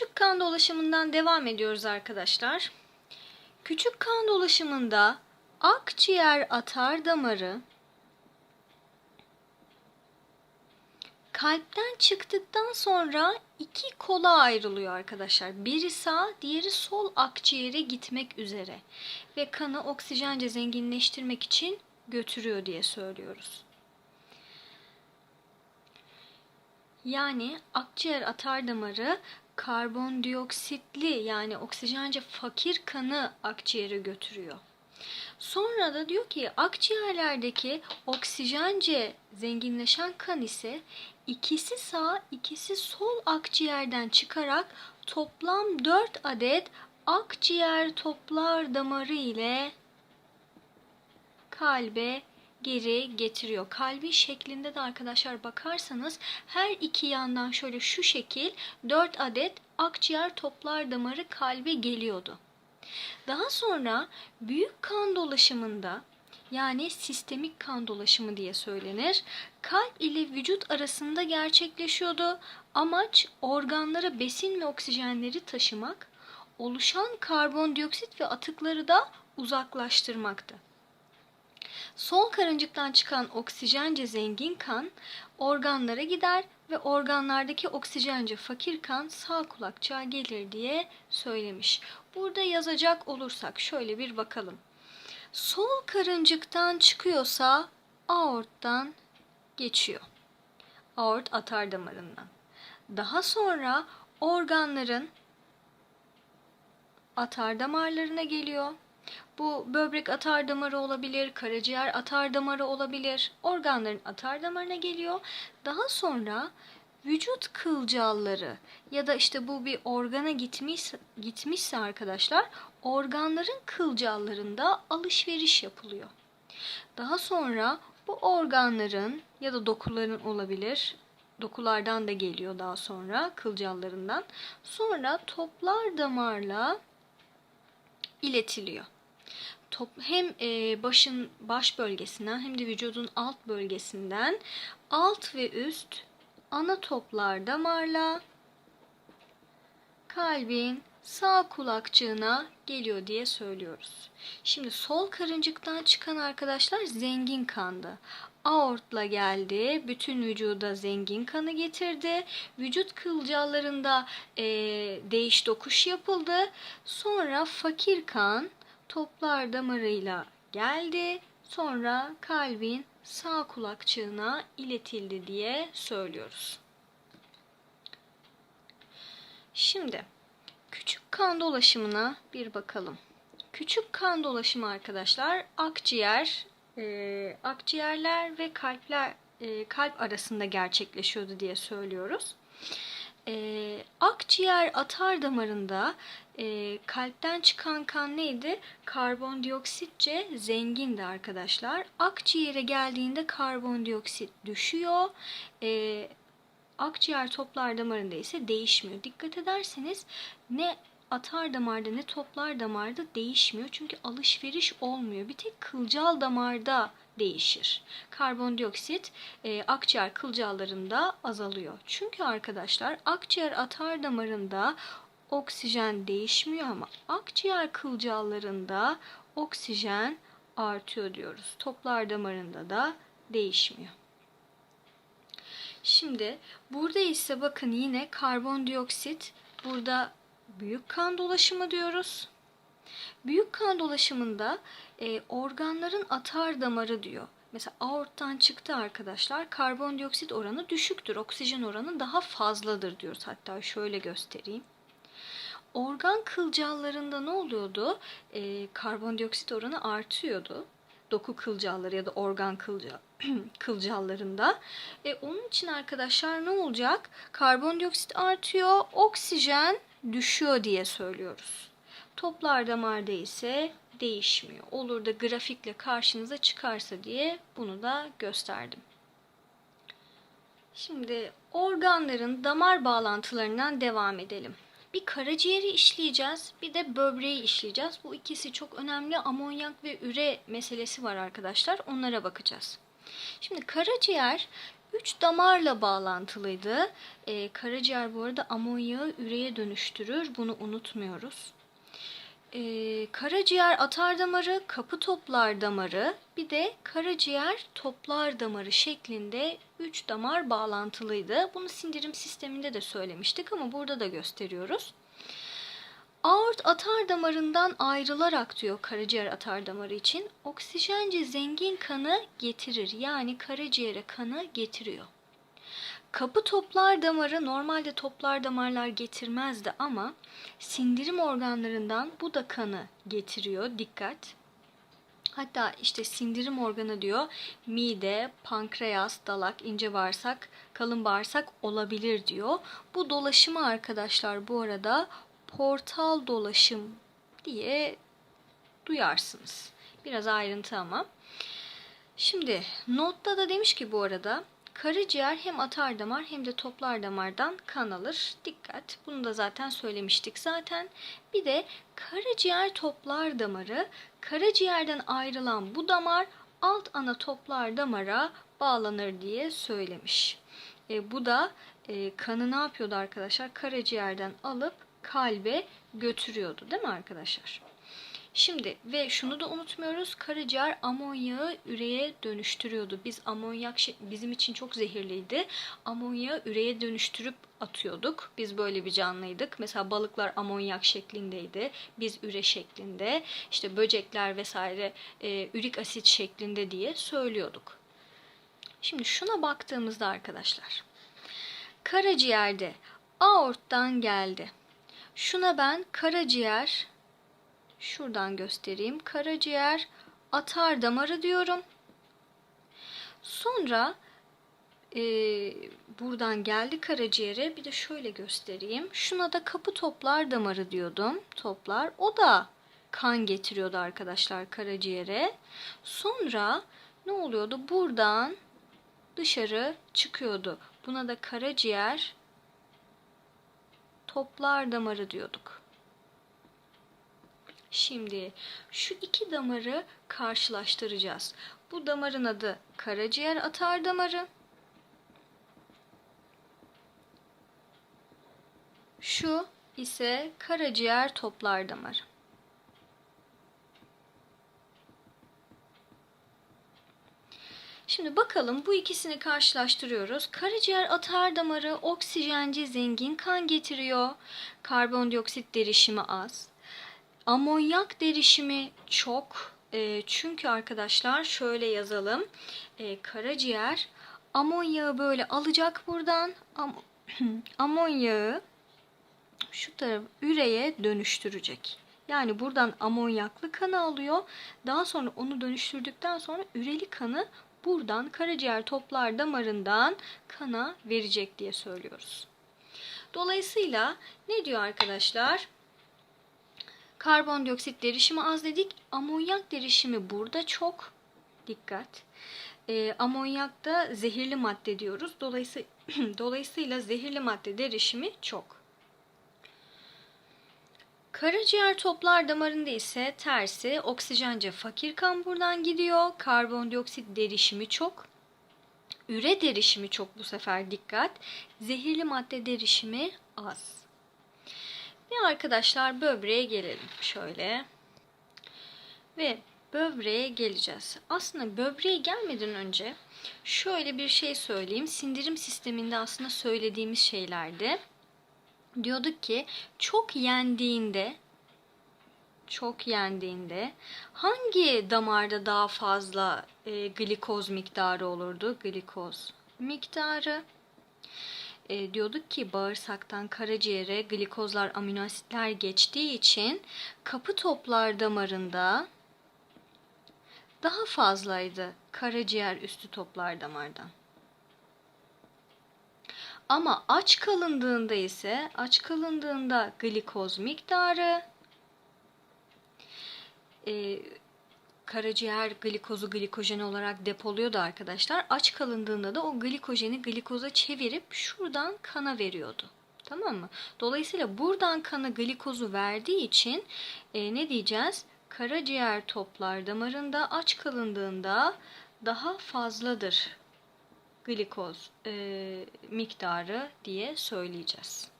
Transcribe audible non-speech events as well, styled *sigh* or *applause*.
Küçük kan dolaşımından devam ediyoruz arkadaşlar. Küçük kan dolaşımında akciğer atar damarı kalpten çıktıktan sonra iki kola ayrılıyor arkadaşlar. Biri sağ, diğeri sol akciğere gitmek üzere ve kanı oksijenle zenginleştirmek için götürüyor diye söylüyoruz. Yani akciğer atar damarı karbondioksitli yani oksijence fakir kanı akciğere götürüyor. Sonra da diyor ki akciğerlerdeki oksijence zenginleşen kan ise ikisi sağ ikisi sol akciğerden çıkarak toplam 4 adet akciğer toplar damarı ile kalbe geri getiriyor. Kalbin şeklinde de arkadaşlar bakarsanız her iki yandan şöyle şu şekil 4 adet akciğer toplar damarı kalbe geliyordu. Daha sonra büyük kan dolaşımında yani sistemik kan dolaşımı diye söylenir. Kalp ile vücut arasında gerçekleşiyordu. Amaç organlara besin ve oksijenleri taşımak, oluşan karbondioksit ve atıkları da uzaklaştırmaktı. Sol karıncıktan çıkan oksijence zengin kan organlara gider ve organlardaki oksijence fakir kan sağ kulakçığa gelir diye söylemiş. Burada yazacak olursak şöyle bir bakalım. Sol karıncıktan çıkıyorsa aorttan geçiyor. Aort atar damarından. Daha sonra organların atar damarlarına geliyor. Bu böbrek atar damarı olabilir, karaciğer atar damarı olabilir. Organların atar damarına geliyor. Daha sonra vücut kılcalları ya da işte bu bir organa gitmiş gitmişse arkadaşlar organların kılcallarında alışveriş yapılıyor. Daha sonra bu organların ya da dokuların olabilir dokulardan da geliyor daha sonra kılcallarından. Sonra toplar damarla iletiliyor. Top, hem e, başın baş bölgesinden hem de vücudun alt bölgesinden alt ve üst ana toplar damarla kalbin sağ kulakçığına geliyor diye söylüyoruz. Şimdi sol karıncıktan çıkan arkadaşlar zengin kandı. Aortla geldi, bütün vücuda zengin kanı getirdi. Vücut kılcallarında e, değiş dokuş yapıldı. Sonra fakir kan toplar damarıyla geldi. Sonra kalbin sağ kulakçığına iletildi diye söylüyoruz. Şimdi küçük kan dolaşımına bir bakalım. Küçük kan dolaşımı arkadaşlar akciğer, e, akciğerler ve kalpler e, kalp arasında gerçekleşiyordu diye söylüyoruz. E, akciğer atar damarında e, kalpten çıkan kan neydi? Karbondioksitçe zengindi arkadaşlar. Akciğere geldiğinde karbondioksit düşüyor. E, akciğer toplar damarında ise değişmiyor. Dikkat ederseniz ne atar damarda ne toplar damarda değişmiyor. Çünkü alışveriş olmuyor. Bir tek kılcal damarda değişir. Karbondioksit e, akciğer kılcallarında azalıyor. Çünkü arkadaşlar akciğer atar damarında oksijen değişmiyor ama akciğer kılcallarında oksijen artıyor diyoruz. Toplar damarında da değişmiyor. Şimdi burada ise bakın yine karbondioksit burada büyük kan dolaşımı diyoruz. Büyük kan dolaşımında e, organların atar damarı diyor. Mesela aorttan çıktı arkadaşlar karbondioksit oranı düşüktür. Oksijen oranı daha fazladır diyoruz. Hatta şöyle göstereyim. Organ kılcallarında ne oluyordu? E, karbondioksit oranı artıyordu. Doku kılcalları ya da organ kılcal, *clears throat* kılcallarında. E, onun için arkadaşlar ne olacak? Karbondioksit artıyor, oksijen düşüyor diye söylüyoruz. Toplar damarda ise değişmiyor. Olur da grafikle karşınıza çıkarsa diye bunu da gösterdim. Şimdi organların damar bağlantılarından devam edelim. Bir karaciğeri işleyeceğiz, bir de böbreği işleyeceğiz. Bu ikisi çok önemli. Amonyak ve üre meselesi var arkadaşlar. Onlara bakacağız. Şimdi karaciğer üç damarla bağlantılıydı. Ee, karaciğer bu arada amonyağı üreye dönüştürür. Bunu unutmuyoruz. Ee, karaciğer atar damarı, kapı toplar damarı, bir de karaciğer toplar damarı şeklinde 3 damar bağlantılıydı. Bunu sindirim sisteminde de söylemiştik ama burada da gösteriyoruz. Aort atar damarından ayrılarak diyor karaciğer atar damarı için oksijence zengin kanı getirir. Yani karaciğere kanı getiriyor. Kapı toplar damarı normalde toplar damarlar getirmezdi ama sindirim organlarından bu da kanı getiriyor. Dikkat. Hatta işte sindirim organı diyor mide, pankreas, dalak, ince bağırsak, kalın bağırsak olabilir diyor. Bu dolaşımı arkadaşlar bu arada portal dolaşım diye duyarsınız. Biraz ayrıntı ama. Şimdi notta da demiş ki bu arada karaciğer hem atar damar hem de toplar damardan kan alır. Dikkat. Bunu da zaten söylemiştik zaten. Bir de karaciğer toplar damarı karaciğerden ayrılan bu damar alt ana toplar damara bağlanır diye söylemiş. E, bu da e, kanı ne yapıyordu arkadaşlar? Karaciğerden alıp kalbe götürüyordu değil mi arkadaşlar? Şimdi ve şunu da unutmuyoruz. Karaciğer amonyağı üreye dönüştürüyordu. Biz amonyak bizim için çok zehirliydi. Amonyağı üreye dönüştürüp atıyorduk. Biz böyle bir canlıydık. Mesela balıklar amonyak şeklindeydi. Biz üre şeklinde. İşte böcekler vesaire e, ürik asit şeklinde diye söylüyorduk. Şimdi şuna baktığımızda arkadaşlar. Karaciğerde aorttan geldi. Şuna ben karaciğer şuradan göstereyim. Karaciğer atar damarı diyorum. Sonra e, buradan geldi karaciğere. Bir de şöyle göstereyim. Şuna da kapı toplar damarı diyordum. Toplar. O da kan getiriyordu arkadaşlar karaciğere. Sonra ne oluyordu? Buradan dışarı çıkıyordu. Buna da karaciğer toplar damarı diyorduk. Şimdi şu iki damarı karşılaştıracağız. Bu damarın adı karaciğer atar damarı. Şu ise karaciğer toplar damarı. Şimdi bakalım bu ikisini karşılaştırıyoruz. Karaciğer atar damarı oksijenci zengin kan getiriyor. Karbondioksit derişimi az. Amonyak derişimi çok. E, çünkü arkadaşlar şöyle yazalım. E, karaciğer amonyağı böyle alacak buradan. Am *clears throat* amonyağı şu taraf üreye dönüştürecek. Yani buradan amonyaklı kanı alıyor. Daha sonra onu dönüştürdükten sonra üreli kanı buradan karaciğer toplar damarından kana verecek diye söylüyoruz. Dolayısıyla ne diyor arkadaşlar? Karbondioksit derişimi az dedik. Amonyak derişimi burada çok. Dikkat. E, amonyak da zehirli madde diyoruz. Dolayısıyla, *clears throat* dolayısıyla zehirli madde derişimi çok. Karaciğer toplar damarında ise tersi oksijence fakir kan buradan gidiyor. Karbondioksit derişimi çok. Üre derişimi çok bu sefer dikkat. Zehirli madde derişimi az. Ve arkadaşlar böbreğe gelelim şöyle. Ve böbreğe geleceğiz. Aslında böbreğe gelmeden önce şöyle bir şey söyleyeyim. Sindirim sisteminde aslında söylediğimiz şeylerdi diyorduk ki çok yendiğinde çok yendiğinde hangi damarda daha fazla e, glikoz miktarı olurdu? Glikoz miktarı. E, diyorduk ki bağırsaktan karaciğere glikozlar, amino asitler geçtiği için kapı toplar damarında daha fazlaydı karaciğer üstü toplar damardan. Ama aç kalındığında ise aç kalındığında glikoz miktarı e, karaciğer glikozu glikojen olarak depoluyordu arkadaşlar. Aç kalındığında da o glikojeni glikoza çevirip şuradan kana veriyordu. Tamam mı? Dolayısıyla buradan kanı glikozu verdiği için e, ne diyeceğiz? Karaciğer toplar damarında aç kalındığında daha fazladır glikoz e, miktarı diye söyleyeceğiz.